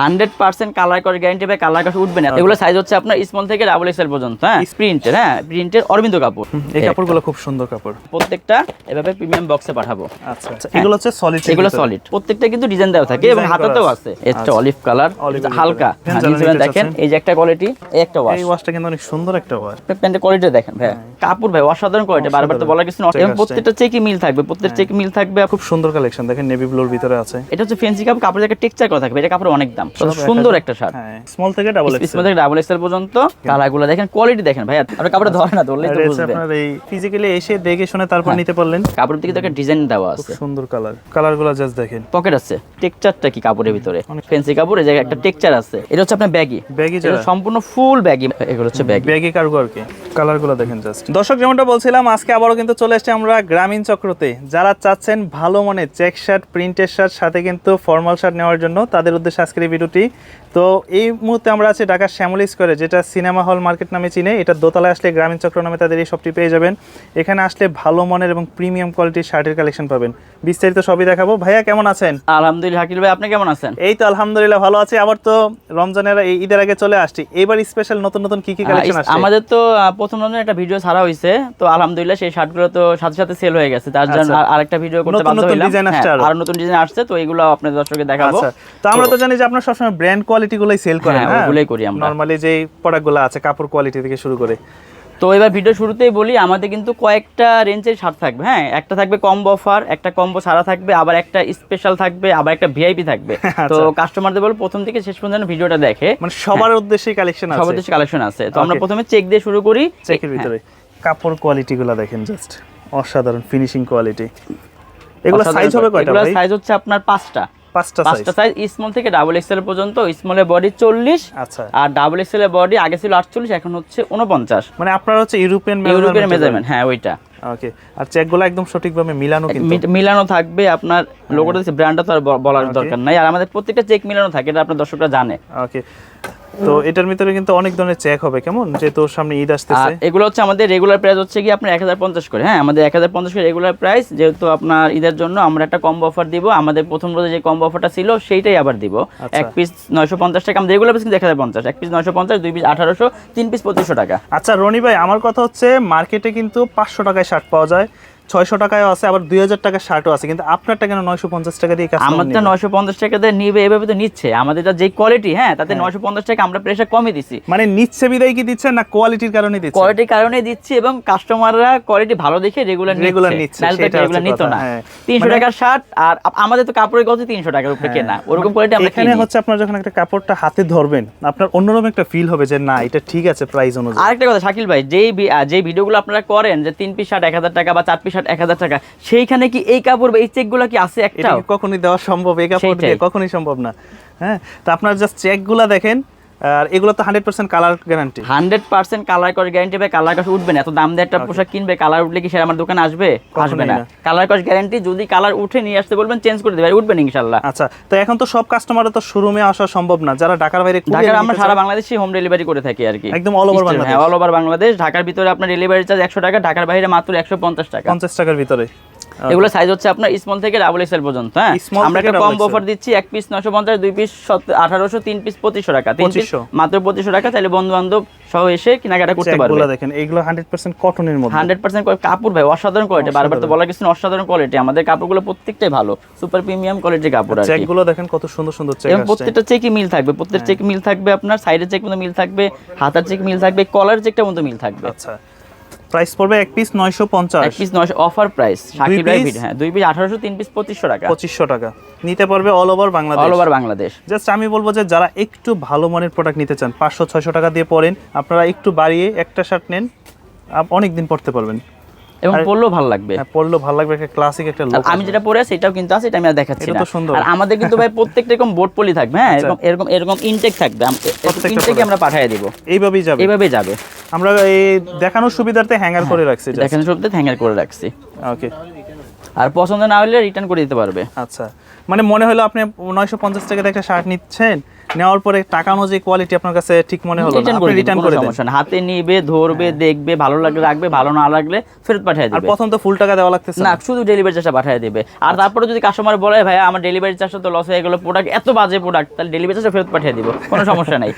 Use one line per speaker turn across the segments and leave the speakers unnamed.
Hundred percent colour করে guarantee পাবে colour কাছে উঠবে না। এগুলো সাইজ হচ্ছে আপনার স্মল থেকে ডাবল এক্সেল পর্যন্ত হ্যাঁ? প্রিন্টের হ্যাঁ? প্রিন্টের অরবিন্দ কাপড়।
এই কাপড়গুলো খুব সুন্দর কাপড়।
প্রত্যেকটা এভাবে প্রিমিয়াম বক্সে পাঠাবো।
আচ্ছা আচ্ছা এগুলো হচ্ছে সলিড
এগুলো সলিড প্রত্যেকটা কিন্তু ডিজাইন দেওয়া থাকে এবং হাতাতেও আছে।
আচ্ছা।
অলিভ কালার হালকা। হ্যাঁ, দেখেন এই যে একটা কোয়ালিটি এই একটা ওয়াশ
এই ওয়াশটা কিন্তু অনেক সুন্দর একটা ওয়াশ
প্যান্টের কোয়ালিটি দেখেন ভাই। কাপড় ভাই অসাধারণ কোয়ালিটি বারবার তো বলা কিছু না। এবং প্রত্যেকটা চেকই মিল থাকবে প্রত্যেকটা চেক মিল থাকবে।
খুব সুন্দর কালেকশন দেখেন নেভি ব্লুর ভিতরে আছে।
এটা হচ্ছে ফেন্সি কাপড় কাপড়ের একটা টেক্সচার করা থাকবে। এটা কাপড় অনেক দাম। সুন্দর একটা শার্ট।
হ্যাঁ স্মল থেকে ডাবল এক্স
স্মল থেকে ডাবল এক্সেল পর্যন্ত কালারগুলো দেখেন কোয়ালিটি দেখেন ভাই। আপনার কাপড়টা ধরে না ধরলেই তো বুঝবে
আপনার এই ফিজিক্যালি এসে দেখে শুনে তারপর
হ্যাঁ।
নিতে পারলেন।
কাপড়ের দিকে একটা ডিজাইন দেওয়া
খুব
আছে।
সুন্দর কালার কালারগুলো জাস্ট দেখেন।
পকেট আছে। টেক্সচারটা কি কাপড়ের ভিতরে? ফেন্সি কাপড় এই জায়গায় একটা টেক্সচার আছে। এটা হচ্ছে আপনার ব্যাগি
ব্যাগি
সম্পূর্ণ ফুল ব্যাগি এগুলো হচ্ছে ব্যাগি
ব্যাগি কার্গো আর কি। কালারগুলো দেখেন জাস্ট দর্শক যেমনটা বলছিলাম আজকে আবারও কিন্তু চলে এসেছি আমরা গ্রামীণ চক্রতে। যারা চাচ্ছেন ভালো মানে চেক শার্ট প্রিন্টের শার্ট সাথে কিন্তু ফর্মাল শার্ট নেওয়ার জন্য তাদের উদ্দেশ্যে আজকের ভিডিওটি তো এই মুহূর্তে আমরা আছি ঢাকার শ্যামলি স্কোয়ারে যেটা সিনেমা হল মার্কেট নামে চিনে। এটা দোতলায় আসলে গ্রামীণ চক্র নামে তাদের এই শপটি পেয়ে যাবেন। এখানে আসলে ভালো মানের এবং প্রিমিয়াম কোয়ালিটির শার্টের কালেকশন পাবেন। বিস্তারিত সবই দেখাবো। ভাইয়া কেমন আছেন?
আলহামদুলিল্লাহ হাকিল ভাই আপনি কেমন আছেন?
এই তো আলহামদুলিল্লাহ ভালো আছি। আবার তো রমজানের এই ঈদের আগে চলে আসছি। এবার স্পেশাল নতুন নতুন কি কি কালেকশন আসছে?
আমাদের তো প্রথম রমজান একটা ভিডিও ছাড়া হয়েছে তো আলহামদুলিল্লাহ সেই শার্টগুলো তো সাথে সাথে সেল হয়ে গেছে। তার জন্য
আচ্ছা।
আর- আরেকটা ভিডিও করতে বাধ্য হইলাম। হ্যাঁ, আরও। নতুন ডিজাইন আসছে তো এগুলো আপনাদের দর্শককে দেখাবো।
আচ্ছা। তো আমরা তো জানি যে আপনারা সবসময় ব্র্যান্ড কোয়ালিটি গুলোই সেল করেন
হ্যাঁ,
হ্যাঁ?
ওগুলোই করি আমরা।
নরমালি যে প্রোডাক্টগুলো আছে কাপড় কোয়ালিটি থেকে শুরু করে।
তো এবার ভিডিও শুরুতেই বলি আমাদের কিন্তু কয়েকটা রেঞ্জের শার্ট থাকবে হ্যাঁ? একটা থাকবে কম্বো অফার একটা কম্বো ছাড়া থাকবে আবার একটা স্পেশাল থাকবে আবার একটা ভিআইপি থাকবে। তো কাস্টমারদের বলব প্রথম থেকে শেষ পর্যন্ত ভিডিওটা দেখে
মানে সবার উদ্দেশ্যেই কালেকশন
সবার
আছে।
দেশে কালেকশন আছে। তো আমরা প্রথমে চেক দিয়ে শুরু করি।
চেকের
হ্যাঁ,
ভিতরে। কাপড় কোয়ালিটি গুলো দেখেন জাস্ট অসাধারণ ফিনিশিং কোয়ালিটি এগুলো সাইজ হবে কয়টা
এগুলোর
ভাই?
সাইজ হচ্ছে আপনার পাঁচটা।
পাঁচটা
পাঁচটা সাইজ স্মল থেকে ডাবল এক্সেল পর্যন্ত স্মলের বডি চল্লিশ
আচ্ছা।
আর ডাবল এক্সেল এর বডি আগে ছিল আটচল্লিশ এখন হচ্ছে উনপঞ্চাশ
মানে আপনার হচ্ছে ইউরোপিয়ান
ইউরোপিয়ান মেজারমেন্ট হ্যাঁ ওইটা।
ওকে আর চেকগুলো একদম সঠিকভাবে মিলানো কিন্তু।
মিলানো থাকবে আপনার লোগোটা দিচ্ছে ব্র্যান্ডটা তো আর বলার দরকার নাই। আর আমাদের প্রত্যেকটা চেক মিলানো থাকে এটা আপনার দর্শকরা জানে।
ওকে তো এটার ভিতরে কিন্তু অনেক ধরনের চেক হবে কেমন? যেহেতু সামনে ঈদ আসতেছে।
এগুলো হচ্ছে আমাদের রেগুলার প্রাইস হচ্ছে কি আপনার এক হাজার পঞ্চাশ করে। হ্যাঁ আমাদের এক হাজার পঞ্চাশ করে রেগুলার প্রাইস যেহেতু আপনার ঈদের জন্য আমরা একটা কম্বো অফার দিব। আমাদের প্রথম রোজে যে কম্বো অফারটা ছিল সেইটাই আবার দিব।
আচ্ছা।
এক পিস নয়শো পঞ্চাশ টাকা। আমাদের রেগুলার পিস কিন্তু এক হাজার পঞ্চাশ। এক পিস নয়শো পঞ্চাশ দুই পিস আঠারোশো তিন পিস পঁচিশশো টাকা।
আচ্ছা রনি ভাই আমার কথা হচ্ছে মার্কেটে কিন্তু পাঁচশো টাকায় শার্ট পাওয়া যায়। ছয়শো টাকায় আছে আবার দুই হাজার টাকার শার্টও আছে কিন্তু আপনারটা কেন নয়শো পঞ্চাশ টাকা দিয়ে
আমারটা নয়শো পঞ্চাশ টাকাতে নিবে এভাবে তো নিচ্ছে। আমাদের যে কোয়ালিটি হ্যাঁ তাতে নয়শো পঞ্চাশ টাকা আমরা প্রেশার কমই দিচ্ছি।
মানে নিচ্ছে বিদায় কি দিচ্ছেন না কোয়ালিটির কারণে দিচ্ছেন?
কোয়ালিটির কারণে দিচ্ছি এবং কাস্টমাররা কোয়ালিটি ভালো দেখে রেগুলার
Regular
নিচ্ছে রেগুলার নিত না।
হ্যাঁ।
তিনশো
মানে-
টাকার শার্ট আর আমাদের তো কাপড়ের গত তিনশো টাকার উপরে কেনা। ওরকম কোয়ালিটি আমরা
এখানে হচ্ছে আপনার যখন একটা কাপড়টা হাতে ধরবেন আপনার অন্যরকম একটা ফিল হবে যে না এটা ঠিক আছে প্রাইস অনুযায়ী।
আরেকটা কথা শাকিল ভাই যেই যেই ভিডিওগুলো আপনারা করেন যে তিন পিস শার্ট এক হাজার টাকা বা চার পিস শার্ট এক হাজার টাকা। সেইখানে কি এই কাপড় বা এই চেকগুলো কি আছে
একটা কখনই দেওয়া সম্ভব? এই কাপড়। দিয়ে কখনই সম্ভব না। হ্যাঁ? তা আপনার জাস্ট চেকগুলো দেখেন। আর এগুলো তো hundred percent colour guarantee
hundred percent colour guarantee colour কস উঠবে না। এত দাম দিয়ে একটা পোশাক কিনবে কালার উঠলে কি সে আমার দোকানে আসবে? আসবে না। কালার কস গ্যারান্টি যদি কালার উঠে নিয়ে আসতে বলবেন চেঞ্জ করে দেবে উঠবেন ইনশাল্লাহ।
আচ্ছা তো এখন তো সব কাস্টমার তো শোরুমে আসা সম্ভব না। যারা ঢাকার বাইরে
ঢাকার আমরা সারা বাংলাদেশে হোম ডেলিভারি করে থাকি আর কি।
একদম over
Eastern,
বাংলাদেশ।
হ্যাঁ অল ওভার বাংলাদেশ। ঢাকার ভিতরে আপনার ডেলিভারি চার্জ একশো টাকা ঢাকার বাইরে মাত্র একশো পঞ্চাশ টাকা।
পঞ্চাশ টাকার ভিতরে।
এগুলো সাইজ হচ্ছে আপনার স্মল থেকে ডাবল এক্সেল পর্যন্ত হ্যাঁ? আমরা একটা
XL
অফার দিচ্ছি এক পিস নশো পঞ্চাশ দুই পিস আঠারোশো তিন পিস পঁচিশশো টাকা। তিন পিস মাত্র পঁচিশশো টাকা তাহলে বন্ধু বান্ধব সহ এসে কেনাকাটা করতে পারবে।
দেখেন এইগুলো হান্ড্রেড পার্সেন্ট কটনের মধ্যে।
হান্ড্রেড পার্সেন্ট কাপড় ভাই অসাধারণ কোয়ালিটি বারবার তো বলা না, অসাধারণ কোয়ালিটি আমাদের কাপড়গুলো প্রত্যেকটাই ভালো সুপার প্রিমিয়াম কোয়ালিটির কাপড় আছে কি।
চেকগুলো দেখেন কত সুন্দর সুন্দর চেক
এবং প্রত্যেকটা চেকই মিল থাকবে প্রত্যেক চেক মিল থাকবে আপনার সাইডের চেক মতো মিল থাকবে হাতার চেক মিল থাকবে কলার চেকটা মতো মিল থাকবে।
আচ্ছা। প্রাইস পড়বে এক পিস নয়শো পঞ্চাশ।
এক পিস নয়শো অফার প্রাইস শাকিব ভাই হ্যাঁ দুই পিস আঠারোশো তিন পিস পঁচিশশো টাকা।
পঁচিশশো টাকা। নিতে পারবে all over Bangladesh.
All over Bangladesh.
Just আমি বলব যে যারা একটু ভালো মানের প্রোডাক্ট নিতে চান পাঁচশো ছয়শো টাকা দিয়ে পড়েন আপনারা একটু বাড়িয়ে একটা শার্ট নেন অনেক দিন পড়তে পারবেন।
এবং পরলেও ভালো লাগবে।
হ্যাঁ পরলেও ভালো লাগবে একটা ক্লাসিক একটা লোক
আমি যেটা পরে আছি এটাও কিন্তু আছে এটা আমি আর দেখাচ্ছি
এটা
না।
তো সুন্দর।
আর আমাদের কিন্তু ভাই প্রত্যেকটা এরকম বোর্ড পলি থাকবে হ্যাঁ
আচ্ছা।
এরকম এরকম এরকম ইনটেক থাকবে। ইনটেকে আমরা পাঠিয়ে দিব।
এইভাবেই যাবে।
এইভাবে যাবে।
আমরা এই দেখানোর সুবিধার্থে হ্যাঙ্গার করে রাখছি just।
দেখেন সবতে হ্যাঙ্গার করে রাখছি।
ওকে
আর পছন্দ না হলে রিটার্ন করে দিতে পারবে।
আচ্ছা। মানে মনে হলো আপনি নয়শো পঞ্চাশ টাকাতে একটা শার্ট নিচ্ছেন নেওয়ার পরে টাকা অনুযায়ী কোয়ালিটি আপনার কাছে ঠিক মনে হলো আপনি রিটার্ন করে দেন।
হাতে নিবে ধরবে দেখবে ভালো লাগলে রাখবে ভালো না লাগলে ফেরত পাঠিয়ে
আর প্রথম তো ফুল টাকা দেওয়া লাগতেছে
না শুধু ডেলিভারি চার্জটা পাঠিয়ে দিবে। আর তারপরে যদি কাস্টমার বলে ভাই আমার ডেলিভারি চার্জটা তো লস হয়ে গেলো প্রোডাক্ট এত বাজে প্রোডাক্ট তাহলে ডেলিভারি চার্জটা ফেরত পাঠিয়ে দিব। কোনো সমস্যা নাই।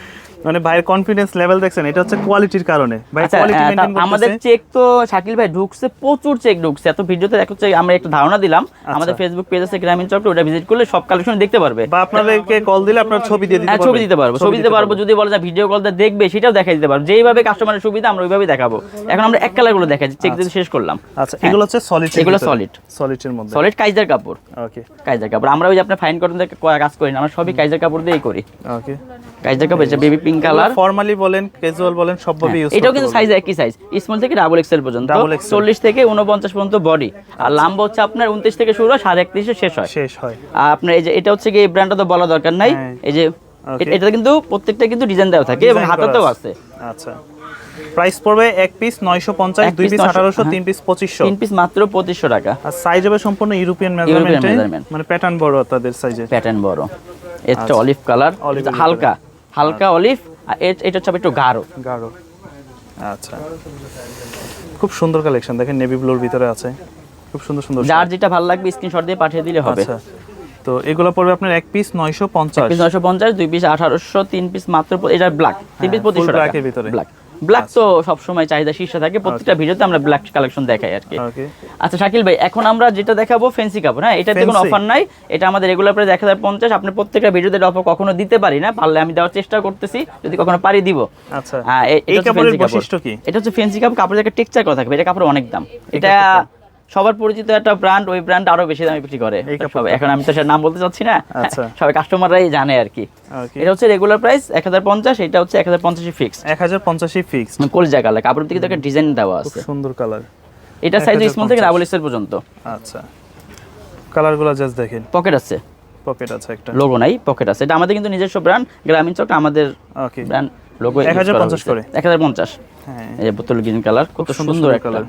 মানে ভাইয়ের কনফিডেন্স লেভেল দেখছেন এটা হচ্ছে কোয়ালিটির কারণে। ভাই
আচ্ছা
কোয়ালিটি
আহ,
মেইনটেইন
তা- আমাদের চেক তো শাকিল ভাই ঢুকছে প্রচুর চেক ঢুকছে। এত ভিডিওতে দেখা হচ্ছে আমরা একটা ধারণা দিলাম আমাদের ফেসবুক পেজ আছে গ্রামীণ চক্র ওটা ভিজিট করলে সব কালেকশন দেখতে পারবে।
বা আপনাদেরকে কল দিলে আপনার ছবি দিয়ে দিতে
হ্যাঁ ছবি দিতে পারব ছবি দিতে পারব যদি বলে যে ভিডিও কলতে দেখবে সেটাও দেখাই দিতে পারব। যেইভাবে কাস্টমারের সুবিধা আমরা ওইভাবেই দেখাবো। এখন আমরা এক কালারগুলো দেখাচ্ছি চেক দিয়ে শেষ করলাম।
আচ্ছা এগুলো হচ্ছে সলিড
এগুলো solid।
সলিডের মধ্যে।
সলিড কাইজার কাপড়
ওকে
কাইজার কাপড় আমরা ওই যে আপনার ফাইন কটন ক- কাজ করি না আমরা সবই কাইজার কাপড় দিয়েই করি।
ওকে
কাইজার কাপড় এটা বেবি পিঙ্ক কালার
ফর্মালি বলেন ক্যাজুয়াল বলেন সবভাবে ইউজ
এটাও কিন্তু সাইজ একই সাইজ স্মল থেকে ডাবল এক্সেল পর্যন্ত
Double XL
চল্লিশ থেকে উনপঞ্চাশ পর্যন্ত বডি আর লাম্বা হচ্ছে আপনার উনত্রিশ থেকে শুরু হয় সাড়ে একত্রিশে শেষ হয়।
শেষ হয়।
আর আপনার এই যে এটা হচ্ছে কি এই ব্র্যান্ডটা তো বলা দরকার নাই।
হ্যাঁ।
এই যে এটা কিন্তু প্রত্যেকটা কিন্তু ডিজাইন দেওয়া থাকে এবং হাতাতেও আছে।
আচ্ছা। প্রাইস পড়বে এক পিস নয়শো পঞ্চাশ
এক
দুই পিস
900,
আঠারোশো
হ্যাঁ।
তিন পিস পঁচিশশো।
তিন পিস মাত্র পঁচিশশো টাকা।
আর সাইজ হবে সম্পূর্ণ ইউরোপিয়ান মেজারমেন্টে মানে প্যাটার্ন বড় তাদের সাইজে
প্যাটার্ন বড়। এটা অলিভ কালার হালকা। হালকা অলিভ আর এটা হচ্ছে একটু গাঢ়।
গাঢ়। আচ্ছা। খুব সুন্দর কালেকশন দেখেন নেভি ব্লুর ভিতরে আছে। খুব সুন্দর সুন্দর
যার যেটা ভালো লাগবে স্ক্রিনশট দিয়ে পাঠিয়ে দিলে হবে।
আচ্ছা। তো এগুলো পড়বে আপনার এক পিস নয়শো পঞ্চাশ।
পিস নয়শো পঞ্চাশ দুই পিস আঠারোশো তিন পিস মাত্র এটা ব্ল্যাক তিন পিস
হ্যাঁ,
পঁচিশশো
full
টাকা।
black ভিতরে।
ব্ল্যাক ব্ল্যাক তো সবসময় চাহিদা শীর্ষে থাকে প্রত্যেকটা ভিডিওতে আমরা ব্ল্যাক কালেকশন দেখাই আর কি। আচ্ছা শাকিল ভাই এখন আমরা যেটা দেখাবো ফেন্সি কাপড় হ্যাঁ? এটাতে কোনো অফার নাই এটা আমাদের রেগুলার প্রাইস এক হাজার পঞ্চাশ আপনি প্রত্যেকটা ভিডিওতে অফার কখনো দিতে পারি না পারলে আমি দেওয়ার চেষ্টা করতেছি যদি কখনো পারি দিব।
আচ্ছা।
হ্যাঁ, এটা হচ্ছে
কাপড়ের
কাপড়।
বৈশিষ্ট্য কি?
এটা হচ্ছে ফেন্সি কাপ কাপড়ের একটা টেক্সচার করা থাকবে এটা কাপড় অনেক দাম। এটা সবার পরিচিত একটা ব্র্যান্ড ওই ব্র্যান্ড আরও বেশি দামে বিক্রি করে। এখন আমি তো সেটা নাম বলতে চাচ্ছি না।
আচ্ছা।
সবাই কাস্টমাররাই জানে আর কি। এটা হচ্ছে রেগুলার প্রাইস এক হাজার পঞ্চাশ এটা হচ্ছে এক হাজার পঞ্চাশই ফিক্স
এক হাজার পঞ্চাশই ফিক্স
কলজা কালার কাপড়ের দিকে একটা ডিজাইন দেওয়া
খুব
আছে।
সুন্দর কালার
এটা সাইজ
1050
স্মল থেকে ডাবল এক্সেল পর্যন্ত।
আচ্ছা। কালারগুলো জাস্ট দেখেন।
পকেট আছে।
পকেট আছে একটা।
লোগো নাই পকেট আছে। এটা আমাদের কিন্তু নিজস্ব ব্র্যান্ড গ্রামীণ চক আমাদের
ওকে
ব্র্যান্ড লোগো
1050 করে?
এক হাজার পঞ্চাশ
হ্যাঁ।
এই বোতল গ্রিন কালার কত
সুন্দর
একটা।
কালার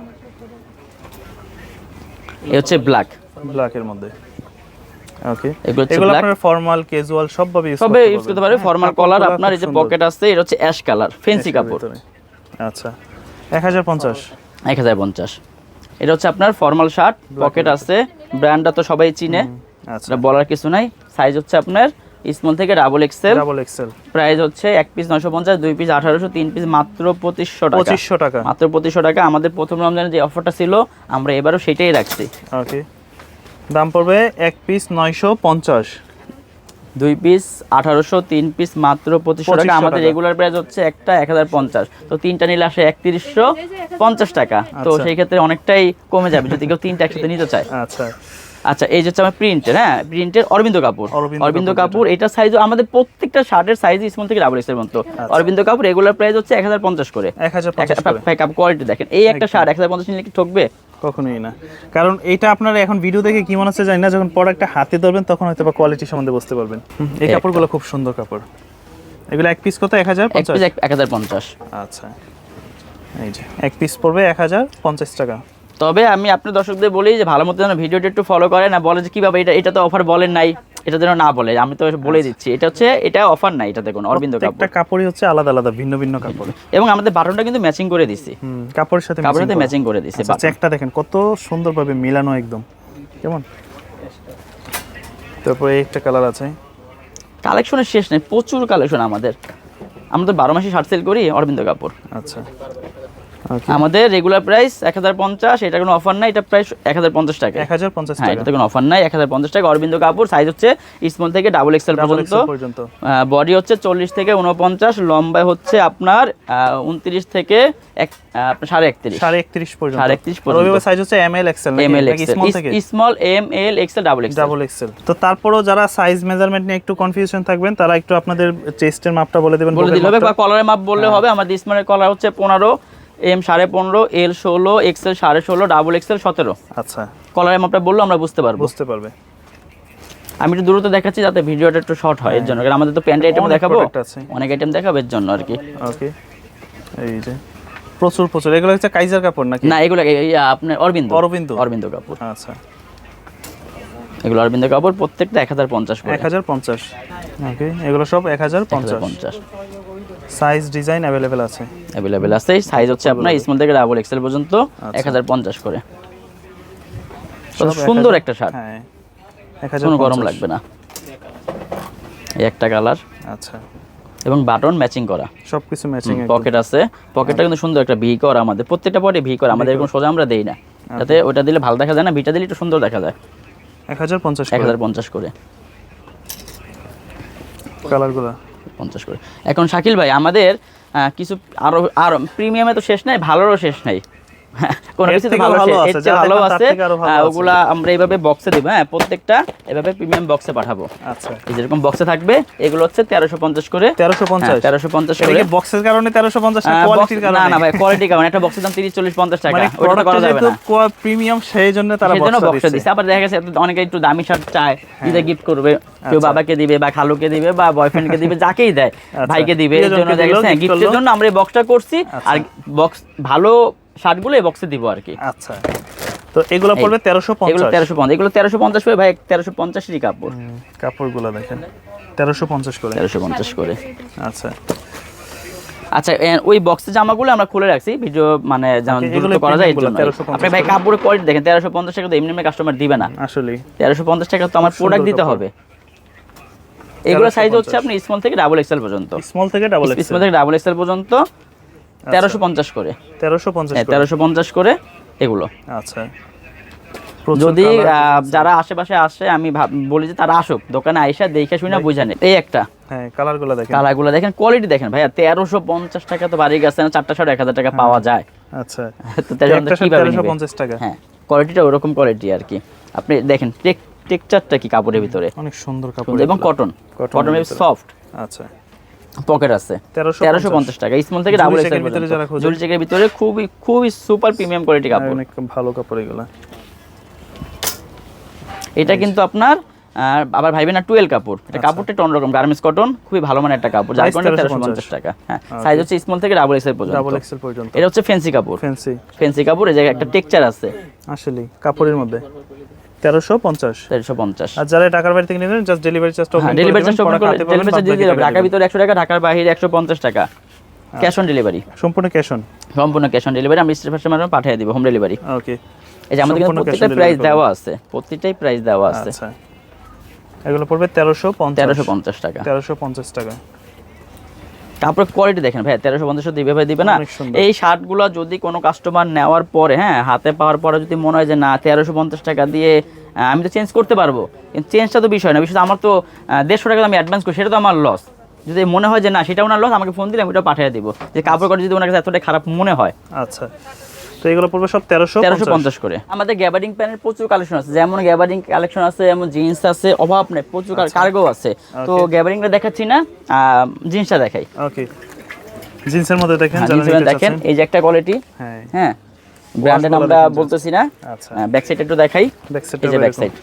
এই হচ্ছে ব্ল্যাক
ব্ল্যাকের মধ্যে। ওকে
এগুলো।
আপনার ফর্মাল ক্যাজুয়াল সবভাবে ইউজ
সবে ইউজ করতে পারবে ফর্মাল কলার আপনার এই যে পকেট আছে এটা হচ্ছে অ্যাশ কালার ফেন্সি কাপড়।
আচ্ছা। এক হাজার পঞ্চাশ।
এক হাজার পঞ্চাশ। এটা হচ্ছে আপনার ফর্মাল শার্ট পকেট আছে। ব্র্যান্ডটা তো সবাই চিনে।
আচ্ছা।
বলার কিছু নাই। সাইজ হচ্ছে আপনার স্মল থেকে double XL
double XL
price হচ্ছে এক পিস নয়শো পঞ্চাশ দুই পিস আঠারোশো তিন পিস মাত্র পঁচিশশো টাকা।
পঁচিশশো টাকা।
মাত্র পঁচিশশো টাকা। আমাদের প্রথম রমজানের যে অফারটা ছিল আমরা এবারও সেটাই রাখছি।
ওকে দাম পড়বে এক পিস নয়শো পঞ্চাশ।
দুই পিস আঠারোশো তিন পিস মাত্র পঁচিশশো টাকা। আমাদের রেগুলার প্রাইস হচ্ছে একটা এক হাজার পঞ্চাশ। তো তিনটা নিলে আসে একত্রিশশো পঞ্চাশ টাকা। তো
আচ্ছা।
সেই ক্ষেত্রে অনেকটাই কমে যাবে যদি কেউ তিনটা একসাথে নিতে চায়।
আচ্ছা।
আচ্ছা এই যে হচ্ছে আমার প্রিন্টের হ্যাঁ? প্রিন্টের অরবিন্দ কাপুর।
অরবিন্দ কাপড়
এটা সাইজ আমাদের প্রত্যেকটা শার্টের সাইজ স্মল থেকে ডাবল এক্সের মতো। অরবিন্দ কাপড় রেগুলার প্রাইস হচ্ছে এক হাজার পঞ্চাশ করে।
এক হাজার
কোয়ালিটি দেখেন। এই একটা শার্ট এক হাজার পঞ্চাশ নিলে কি ঠকবে?
কখনোই না। কারণ এটা আপনারা এখন ভিডিও দেখে কি মনে হচ্ছে জানি না যখন প্রোডাক্টটা হাতে ধরবেন তখন হয়তো বা কোয়ালিটি সম্বন্ধে বুঝতে পারবেন। এই কাপড়গুলো খুব সুন্দর কাপড়। এগুলো এক পিস কত? এক হাজার
এক হাজার পঞ্চাশ।
আচ্ছা। এই যে এক পিস পড়বে এক হাজার পঞ্চাশ টাকা।
তবে আমি আপনার দর্শকদের বলি যে ভালো মতো যেন ভিডিওটা একটু ফলো করে না বলে যে কীভাবে এটা এটা তো অফার বলেন নাই এটা যেন না বলে। আমি তো বলে দিচ্ছি এটা হচ্ছে এটা অফার নাই এটাতে কোনো অরবিন্দ কাপড়
কাপড়ই হচ্ছে আলাদা আলাদা ভিন্ন ভিন্ন কাপড়।
এবং আমাদের বাটনটা কিন্তু ম্যাচিং করে দিছি।
কাপড়ের সাথে
কাপড়ের সাথে ম্যাচিং করে দিছি
আচ্ছা চেকটা দেখেন কত সুন্দরভাবে মিলানো একদম। কেমন? তারপরে একটা কালার আছে।
কালেকশনের শেষ নেই প্রচুর কালেকশন আমাদের। আমরা তো বারো মাসে শার্ট সেল করি অরবিন্দ কাপড়
আচ্ছা।
আমাদের রেগুলার প্রাইস এক হাজার পঞ্চাশ এটা কোনো অফার নাই এটা প্রাইস এক হাজার পঞ্চাশ টাকা।
এক হাজার পঞ্চাশ
হ্যাঁ এটাতে কোনো অফার নাই এক হাজার পঞ্চাশ টাকা। অরবিন্দ কাপড় সাইজ হচ্ছে স্মল থেকে ডাবল এক্সেল পর্যন্ত। বডি হচ্ছে চল্লিশ থেকে উনপঞ্চাশ লম্বায় হচ্ছে আপনার উনত্রিশ থেকে এক সাড়ে একত্রিশ।
সাড়ে একত্রিশ পর্যন্ত।
সাড়ে একত্রিশ পর্যন্ত।
সাইজ হচ্ছে M L XL
M L
small
M L XL double XL
double XL তো তারপরও যারা সাইজ মেজারমেন্ট নিয়ে একটু কনফিউশন থাকবেন তারা একটু আপনাদের চেস্টের মাপটা বলে দেবেন
বলে দিলে হবে বা কলারের মাপ বললে হবে। আমাদের স্মলের কলার হচ্ছে পনেরো এম সাড়ে পনেরো এল ষোলো এক্সেল সাড়ে ষোলো ডাবল এক্সেল সতেরো।
আচ্ছা।
কলারের মাপটা বললে আমরা বুঝতে পারব।
বুঝতে পারবে।
আমি একটু দূরত্ব দেখাচ্ছি যাতে ভিডিওটা একটু শর্ট হয় এর জন্য। কারণ আমাদের তো প্যান্ট আইটেম দেখাবো। অনেক আইটেম দেখাবো এর জন্য আর কি।
ওকে। এই যে প্রচুর প্রচুর। এগুলো হচ্ছে কাইজার কাপড় নাকি?
না এগুলো আপনার অরবিন্দ।
অরবিন্দ?
অরবিন্দ কাপুর
আচ্ছা।
এগুলো অরবিন্দ কাপড় প্রত্যেকটা এক হাজার পঞ্চাশ
এক হাজার পঞ্চাশ। ওকে এগুলো সব এক হাজার পঞ্চাশ।
পঞ্চাশ।
সাইজ ডিজাইন অ্যাভেলেবেল আছে।
অ্যাভেলেবেল আছে। সাইজ হচ্ছে আপনার স্মল থেকে ডাবল এক্সেল পর্যন্ত এক হাজার পঞ্চাশ করে। সুন্দর একটা শার্ট।
হ্যাঁ
কোনো গরম লাগবে না। এই একটা কালার।
আচ্ছা।
এবং বাটন ম্যাচিং করা।
সবকিছু ম্যাচিং
পকেট আছে। পকেটটা কিন্তু সুন্দর একটা ভি করা আমাদের। প্রত্যেকটা পটে ভি করা আমাদের এরকম সোজা আমরা দেই না। যাতে ওটা দিলে ভালো দেখা যায় না ভিটা দিলে একটু সুন্দর দেখা যায়।
এক হাজার পঞ্চাশ
এক হাজার পঞ্চাশ করে।
কালারগুলো।
পঞ্চাশ করে। এখন শাকিল ভাই, আমাদের কিছু আরও আরও প্রিমিয়ামে তো শেষ নাই, ভালোরও শেষ নাই। কোনো কিছু ভালো
ভালো আছে, যা
ভালো আছে। ওগুলা আমরা এইভাবে বক্সে দিব হ্যাঁ প্রত্যেকটা এভাবে প্রিমিয়াম বক্সে পাঠাবো।
আচ্ছা।
যেরকম বক্সে থাকবে এগুলো হচ্ছে তেরোশো পঞ্চাশ করে।
তেরোশো পঞ্চাশ।
তেরোশো পঞ্চাশ
এটা
করে
বক্সের কারণে তেরোশো পঞ্চাশ না
আহ,
কোয়ালিটির কারণে?
না না ভাই কোয়ালিটি কারণ। একটা বক্সের দাম তিরিশ চল্লিশ পঞ্চাশ টাকা
মানে
ওটা করা যাবে না।
প্রিমিয়াম সেই জন্য তারা বক্সটা দিচ্ছে।
আবার দেখা গেছে অনেকে একটু দামি শার্ট চায় দিতে গিফট করবে। কেউ
আচ্ছা।
বাবাকে দিবে বা খালুকে দিবে বা বয়ফ্রেন্ডকে দিবে যাকেই দেয়
আচ্ছা।
ভাইকে দিবে এর জন্য দেখা গেছে গিফটের জন্য আমরা এই বক্সটা করছি আর বক্স ভালো শার্টগুলো এই বক্সে দিব আর কি।
আচ্ছা। তো এগুলো পড়বে তেরোশো
এগুলো
পঞ্চাশ।
তেরোশো পঞ্চাশ। এগুলো তেরোশো পঞ্চাশ করে ভাই তেরোশো পঞ্চাশেরই কাপড়।
কাপড়গুলো দেখেন। তেরোশো পঞ্চাশ করে।
তেরোশো পঞ্চাশ করে।
আচ্ছা।
আচ্ছা ওই বক্সের জামাগুলো আমরা খুলে রাখছি ভিডিও মানে দ্রুত করা যায় এর জন্য। আপনি ভাই কাপড়ের কোয়ালিটি দেখেন তেরোশো পঞ্চাশ টাকা তো এমনি এমনি কাস্টমার দিবে না।
আসলে
তেরোশো পঞ্চাশ টাকা তো আমার প্রোডাক্ট দিতে হবে। এগুলো সাইজ হচ্ছে আপনি স্মল থেকে ডাবল এক্সেল পর্যন্ত।
স্মল থেকে ডাবল
স্মল থেকে ডাবল এক্সেল পর্যন্ত। তেরোশো পঞ্চাশ করে।
তেরোশো পঞ্চাশ
হ্যাঁ
করে।
তেরোশো পঞ্চাশ করে এগুলো।
আচ্ছা।
যদি। যারা আশেপাশে আসে আমি বলি যে তারা আসুক দোকানে আইসা দেখে শুনে বুঝে নেই এই একটা।
হ্যাঁ কালারগুলো দেখেন।
কালারগুলো দেখেন কোয়ালিটি দেখেন। ভাইয়া তেরোশো পঞ্চাশ টাকা তো বাড়ি গেছে না চারটা সাড়ে এক হাজার টাকা পাওয়া যায়।
আচ্ছা।
তো তেরোশো পঞ্চাশ
টাকা।
হ্যাঁ কোয়ালিটিটা ওরকম কোয়ালিটি আর কি। আপনি দেখেন টেক টেক্সচারটা কি কাপড়ের ভিতরে?
অনেক সুন্দর কাপড়
এবং কটন কটন সফট
আচ্ছা।
পকেট আছে।
তেরোশো
পঞ্চাশ। টাকা স্মল থেকে ডাবল
চেকের ভিতরে যারা খোঁজে।
জুড়ি চেকের ভিতরে খুবই খুবই সুপার প্রিমিয়াম কোয়ালিটি কাপড়।
অনেক ভালো কাপড় এগুলো।
এটা কিন্তু আপনার আবার ভাইবেন না টুয়েল কাপড়। এটা কাপড়টা একটু অন্যরকম গার্মেন্টস কটন খুবই ভালো মানের একটা কাপড়। যার কারণে তেরোশো পঞ্চাশ। টাকা। হ্যাঁ সাইজ হচ্ছে স্মল থেকে ডাবল এক্সেল পর্যন্ত।
ডাবল এক্সেল পর্যন্ত।
এটা হচ্ছে ফেন্সি কাপড়।
ফ্যান্সি
ফেন্সি কাপড় এই জায়গায় একটা টেক্সচার আছে।
আসলে কাপড়ের মধ্যে। তেরোশো পঞ্চাশ।
তেরোশো পঞ্চাশ।
আর যারা ঢাকার বাড়ি থেকে নেবেন জাস্ট ডেলিভারি চার্জটা
হ্যাঁ ডেলিভারি চার্জ ডেলিভারি চার্জ দিয়ে দিতে ঢাকার ভিতরে একশো টাকা ঢাকার বাইরে একশো পঞ্চাশ টাকা। ক্যাশ অন ডেলিভারি
সম্পূর্ণ ক্যাশ অন
সম্পূর্ণ ক্যাশ অন ডেলিভারি আমি স্টেট ফার্স্টের মাধ্যমে পাঠিয়ে দিব হোম ডেলিভারি
ওকে
এই যে আমাদের কিন্তু প্রত্যেকটা প্রাইস দেওয়া আছে প্রত্যেকটাই প্রাইস দেওয়া আছে।
আচ্ছা। এগুলো পড়বে তেরোশো পঞ্চাশ
টাকা।
তেরোশো পঞ্চাশ টাকা।
কাপড়ের কোয়ালিটি দেখেন ভাই তেরোশো পঞ্চাশ দিবে ভাই দিবে না। এই শার্টগুলো যদি কোনো কাস্টমার নেওয়ার পরে হ্যাঁ হাতে পাওয়ার পরে যদি মনে হয় যে না তেরোশো পঞ্চাশ টাকা দিয়ে আমি তো চেঞ্জ করতে পারব। কিন্তু চেঞ্জটা তো বিষয় না বিষয় আমার তো দেড়শো টাকা আমি অ্যাডভান্স করি সেটা তো আমার লস যদি মনে হয় যে না সেটা ওনার লস আমাকে ফোন দিলে আমি ওটা পাঠিয়ে দিব। যে কাপড় কোয়ালিটি যদি ওনার কাছে এতটাই খারাপ মনে হয়।
আচ্ছা। তো এগুলো পড়বে সব তেরোশো
তেরোশো পঞ্চাশ করে। আমাদের গ্যাবারিং প্রচুর কালেকশন আছে। যেমন গ্যাবারিং কালেকশন আছে যেমন জিন্স আছে অভাব নেই প্রচুর কার্গো আছে। তো গ্যাবারিংটা দেখাচ্ছি না জিন্সটা দেখাই।
ওকে জিন্সের মধ্যে দেখেন
জিন্সের দেখেন এই যে একটা কোয়ালিটি
হ্যাঁ।
হ্যাঁ ব্র্যান্ডের আমরা বলতেছি না।
আচ্ছা।
ব্যাক সাইড একটু দেখাই। এই যে ব্যাক সাইড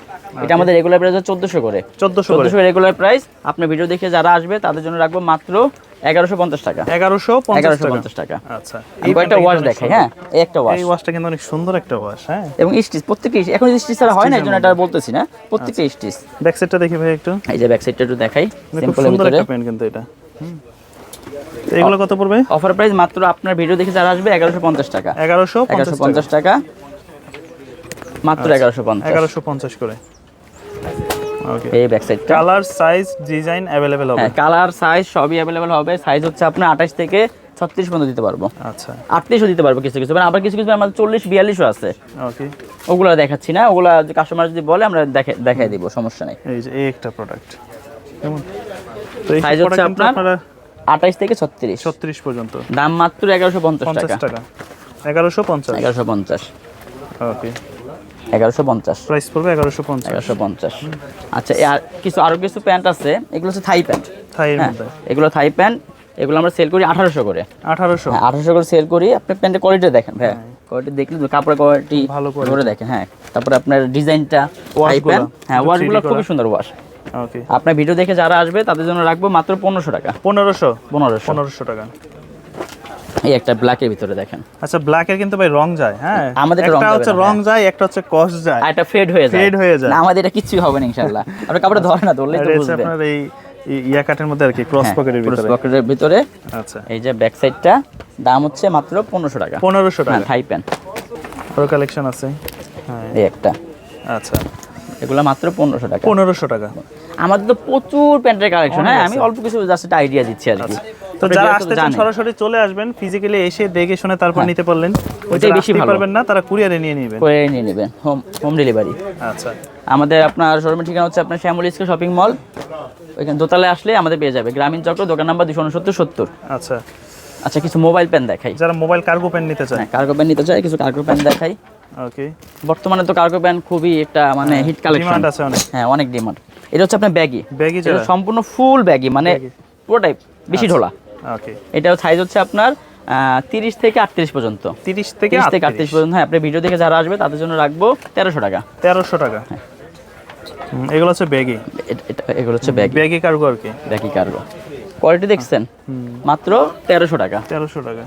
এটা আমাদের রেগুলার প্রাইস চোদ্দশো করে।
চোদ্দশো করে।
চোদ্দশো রেগুলার প্রাইস আপনার ভিডিও দেখে যারা আসবে তাদের জন্য রাখব মাত্র এগারোশো পঞ্চাশ টাকা।
এগারোশো
এগারোশো পঞ্চাশ টাকা।
আচ্ছা
আমি কয়েকটা ওয়াশ দেখাই হ্যাঁ এই একটা ওয়াশ
এই ওয়াশটা কিন্তু অনেক সুন্দর একটা ওয়াশ হ্যাঁ।
এবং স্টিচ প্রত্যেকটা এখন স্টিচ ছাড়া হয় না এই জন্য এটা বলতেছি না প্রত্যেকটা স্টিচ
ব্যাক সাইডটা দেখি ভাই একটু।
এই যে ব্যাক সাইডটা একটু দেখাই
মানে
সিম্পলের ভিতরে।
একটা প্যান্ট কিন্তু এটা। হুম। এগুলো কত পড়বে?
অফার প্রাইস মাত্র আপনার ভিডিও দেখে যারা আসবে এগারোশো পঞ্চাশ টাকা।
এগারোশো
পঞ্চাশ টাকা। মাত্র এগারোশো পঞ্চাশ।
এগারোশো পঞ্চাশ করে।
এই ব্যাক সাইডটা
কালার সাইজ ডিজাইন অ্যাভেলেবেল হবে?
হ্যাঁ কালার সাইজ সবই অ্যাভেলেবেল হবে। সাইজ হচ্ছে আপনার আঠাশ থেকে ছত্রিশ পর্যন্ত দিতে পারব।
আচ্ছা।
আটত্রিশও দিতে পারব কিছু কিছু। মানে আবার কিছু কিছু আমাদের চল্লিশ বিয়াল্লিশও আছে।
ওকে
ওগুলো দেখাচ্ছি না। ওগুলো কাস্টমার যদি বলে আমরা দেখে দেখাই দিব সমস্যা নেই।
এই যে এই একটা প্রোডাক্ট কেমন?
Size হচ্ছে আপনার আঠাশ থেকে ছত্রিশ।
ছত্রিশ পর্যন্ত।
দাম মাত্র এগারোশো পঞ্চাশ টাকা।
এগারোশো পঞ্চাশ?
এগারোশো পঞ্চাশ।
ওকে
এগারোশো পঞ্চাশ।
প্রাইস পড়বে এগারোশো পঞ্চাশ।
এগারোশো পঞ্চাশ। আচ্ছা আর কিছু আরও কিছু প্যান্ট আছে এগুলো হচ্ছে থাই প্যান্ট।
থাইয়ের
হ্যাঁ এগুলো থাই প্যান্ট এগুলো আমরা সেল করি আঠারোশো করে।
আঠারোশো।
হ্যাঁ আঠারোশো করে সেল করি আপনি প্যান্টের কোয়ালিটি দেখেন ভাই কোয়ালিটি দেখলে কাপড়ের কোয়ালিটি
ভালো
করে দেখেন হ্যাঁ তারপরে আপনার ডিজাইনটা থাই প্যান্ট হ্যাঁ ওয়াশগুলো খুবই সুন্দর ওয়াশ আপনার ভিডিও দেখে যারা আসবে তাদের জন্য রাখব মাত্র পনেরোশো টাকা।
পনেরোশো?
পনেরোশো।
পনেরোশো টাকা।
এই একটা ব্ল্যাকের ভিতরে দেখেন।
আচ্ছা ব্ল্যাক এর কিন্তু ভাই রং যায় হ্যাঁ?
আমাদের
একটা হচ্ছে রং
হ্যাঁ।
যায় একটা হচ্ছে কস যায়।
আর একটা ফেড হয়ে যায়।
Fade হয়ে যায়।
না আমাদের এটা কিচ্ছুই হবে না ইনশাআল্লাহ। আপনার কাপড়টা ধরে না ধরলেই তো
এটা
বুঝবে।
আপনার এই ইয়া কাটের মধ্যে আর কি ক্রস পকেটের ভিতরে।
পকেটের ভিতরে।
আচ্ছা।
এই যে ব্যাক সাইডটা দাম হচ্ছে মাত্র পনেরোশো টাকা।
পনেরোশো
হ্যাঁ
টাকা
থাই প্যান
আরও কালেকশন আছে। হ্যাঁ।
এই একটা।
আচ্ছা।
এগুলো মাত্র পনেরোশো টাকা।
পনেরোশো টাকা।
আমাদের তো প্রচুর প্যান্টের কালেকশন হ্যাঁ আমি অল্প কিছু জাস্ট একটা আইডিয়া দিচ্ছি আর কি।
তো যারা আসতে চান সরাসরি চলে আসবেন ফিজিক্যালি এসে দেখে শুনে তারপর
হ্যাঁ।
নিতে পারলেন।
ওইটাই বেশি ভালো।
পারবেন না তারা কুরিয়ারে নিয়ে নেবেন।
করে নিয়ে নেবেন হোম হোম ডেলিভারি
আচ্ছা।
আমাদের আপনার শোরুমের ঠিকানা হচ্ছে আপনার শ্যামল ইস্কা শপিং মল ওইখানে দোতলায় আসলে আমাদের পেয়ে যাবে। গ্রামীণ চক্র দোকান নাম্বার দুশো উনসত্তর সত্তর।
আচ্ছা।
আচ্ছা কিছু মোবাইল প্যান দেখাই।
যারা মোবাইল কার্গো পেন নিতে চায়।
হ্যাঁ কার্গো প্যান নিতে চাই কিছু কার্গো প্যান দেখাই।
ওকে
বর্তমানে তো কার্গো প্যান খুবই একটা মানে হিট কালেকশন
ডিমান্ড আছে অনেক।
হ্যাঁ অনেক ডিমান্ড এটা হচ্ছে আপনার ব্যাগি।
ব্যাগি যারা
সম্পূর্ণ ফুল ব্যাগি মানে
Baggy।
পুরোটাই বেশি ঢোলা।
ওকে।
এটাও সাইজ হচ্ছে আপনার তিরিশ থেকে আটত্রিশ পর্যন্ত।
তিরিশ থেকে
তিরিশ থেকে আটত্রিশ পর্যন্ত হ্যাঁ আপনি ভিডিও দেখে যারা আসবে তাদের জন্য রাখব তেরোশো টাকা।
তেরোশো টাকা।
হ্যাঁ।
হুম, এগুলো হচ্ছে ব্যাগি।
এটা এগুলো হচ্ছে ব্যাগি।
ব্যাগি কার্গো আর কি।
Baggy cargo. কোয়ালিটি দেখছেন? মাত্র তেরোশো টাকা।
তেরোশো টাকা।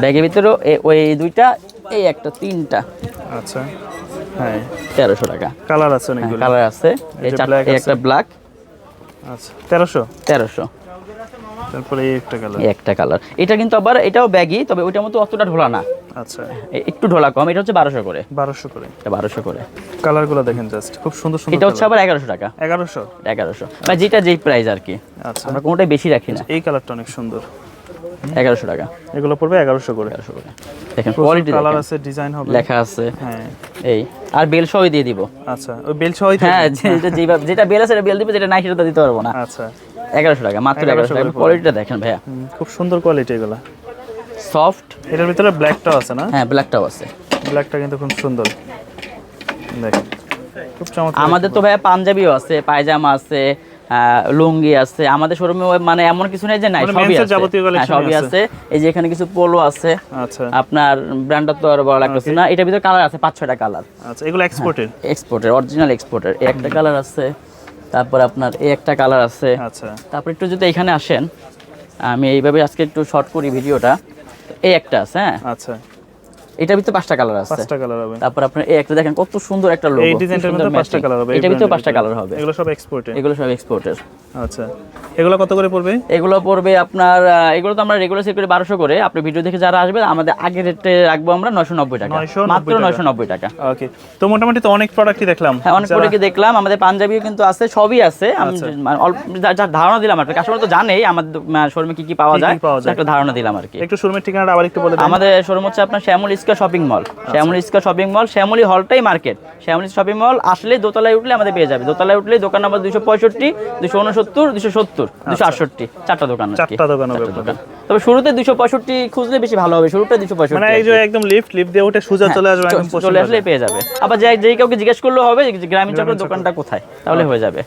ব্যাগের ভিতরেও এ- ওই দুইটা এই একটা তিনটা।
আচ্ছা। হ্যাঁ।
তেরোশো টাকা।
কালার আছে অনেকগুলো।
কালার আছে। এই চারটা
black
এই
আছে।
একটা ব্ল্যাক
আচ্ছা তেরোশো?
তেরোশো।
তারপরে একটা কালার
একটা কালার এটা কিন্তু আবার এটাও ব্যাগি তবে ওইটার মতো অতটা ঢোলা না।
আচ্ছা।
একটু ঢোলা কম এটা হচ্ছে বারোশো করে।
বারোশো করে।
এটা বারোশো করে।
কালারগুলো দেখেন জাস্ট খুব সুন্দর সুন্দর
এটা হচ্ছে আবার এগারোশো টাকা।
এগারোশো?
এগারোশো। বা যেটা যেই প্রাইস আর কি।
আচ্ছা।
আমরা কোনোটাই বেশি রাখি না।
এই কালারটা অনেক সুন্দর।
এগারোশো টাকা।
এগুলো পড়বে এগারোশো করে।
এগারোশো করে। দেখেন কোয়ালিটি
কালার আছে ডিজাইন হবে।
লেখা আছে।
হ্যাঁ।
এই আর বেল দিয়ে দিব।
আচ্ছা ওই বেল সহই
হ্যাঁ যেটা যেভাবে যেটা বেল আছে বেল দিব যেটা নাই সেটা দিতে পারব না।
আচ্ছা।
এগারোশো টাকা মাত্র এগারোশো টাকা। কোয়ালিটিটা দেখেন ভাইয়া।
খুব সুন্দর কোয়ালিটি এগুলো।
সফট
এটার ভিতরে ব্ল্যাকটাও আছে না?
হ্যাঁ ব্ল্যাকটাও আছে।
ব্ল্যাকটা কিন্তু খুব সুন্দর। দেখেন খুব
আমাদের তো ভাইয়া পাঞ্জাবিও আছে পায়জামা আছে লুঙ্গি আছে। আমাদের শোরুমে মানে এমন কিছু নেই যে নাই
মানে
সবই আছে। হ্যাঁ, সবই
আছে।
আছে। এই যে এখানে কিছু পোলো আছে।
আচ্ছা।
আপনার ব্র্যান্ডটা তো আর বড় লাগতেছে না। এটার ভিতরে কালার আছে পাঁচ ছয়টা কালার
আচ্ছা এগুলো এক্সপোর্টের
এক্সপোর্টের অরিজিনাল এক্সপোর্টের একটা কালার আছে তারপর আপনার এই একটা কালার আছে।
আচ্ছা।
তারপর একটু যদি এখানে আসেন আমি এইভাবে আজকে একটু শর্ট করি ভিডিওটা। এই একটা আছে হ্যাঁ।
আচ্ছা।
এটার ভিতরে পাঁচটা কালার আছে।
পাঁচটা কালার হবে।
তারপর আপনার এই একটা দেখেন কত সুন্দর একটা লোগো
এই ডিজাইনটার মধ্যে পাঁচটা কালার হবে
এটার ভিতরে পাঁচটা কালার হবে।
এগুলো সব এক্সপোর্টের
এগুলো সব এক্সপোর্টের
আচ্ছা এগুলো কত করে পড়বে?
এগুলো পড়বে আপনার এগুলো তো আমরা রেগুলার সেল করে বারোশো করে। আপনি ভিডিও দেখে যারা আসবে আমাদের আগের রেটে রাখব আমরা নয়শো নব্বই টাকা। মাত্র
টাকা।
নয়শো নব্বই টাকা।
ওকে তো মোটামুটি তো অনেক প্রোডাক্টই দেখলাম।
হ্যাঁ অনেক কি দেখলাম। আমাদের পাঞ্জাবিও কিন্তু আছে সবই আছে। আমি
আচ্ছা।
মানে যা- ধারণা দিলাম আর কাস্টমার তো জানেই আমাদের শোরুমে কি কি পাওয়া
কি
যায়।
পাওয়া যায়।
একটা ধারণা দিলাম আর কি।
একটু শোরুমের ঠিকানাটা আবার একটু বলে দিন।
আমাদের শোরুম হচ্ছে আপনার শ্যামল ইস্কা শপিং মল
আচ্ছা।
শ্যামল ইস্কা শপিং মল শ্যামলি হলটাই মার্কেট শ্যামলি শপিং মল আসলে দোতলায় উঠলে আমাদের পেয়ে যাবে। দোতলায় উঠলে দোকান নাম্বার দুশো পঁয়ষট্টি দুশো উনসত্তর দুশো সত্তর দুশো আটষট্টি চারটা দোকান।
আচ্ছা। চারটা দোকান
দোকান। তবে শুরুতে দুশো পঁয়ষট্টি খুঁজলে বেশি ভালো হবে শুরুটা দুশো
মানে
পঁয়ষট্টি
এই যে একদম লিফট লিফট দিয়ে উঠে সোজা চলে আসবে একদম
চলে আসলে পেয়ে যাবে। আবার যে যে কাউকে জিজ্ঞেস করলেও হবে গ্রামীণ চক্রের দোকানটা কোথায়? তাহলে হয়ে যাবে।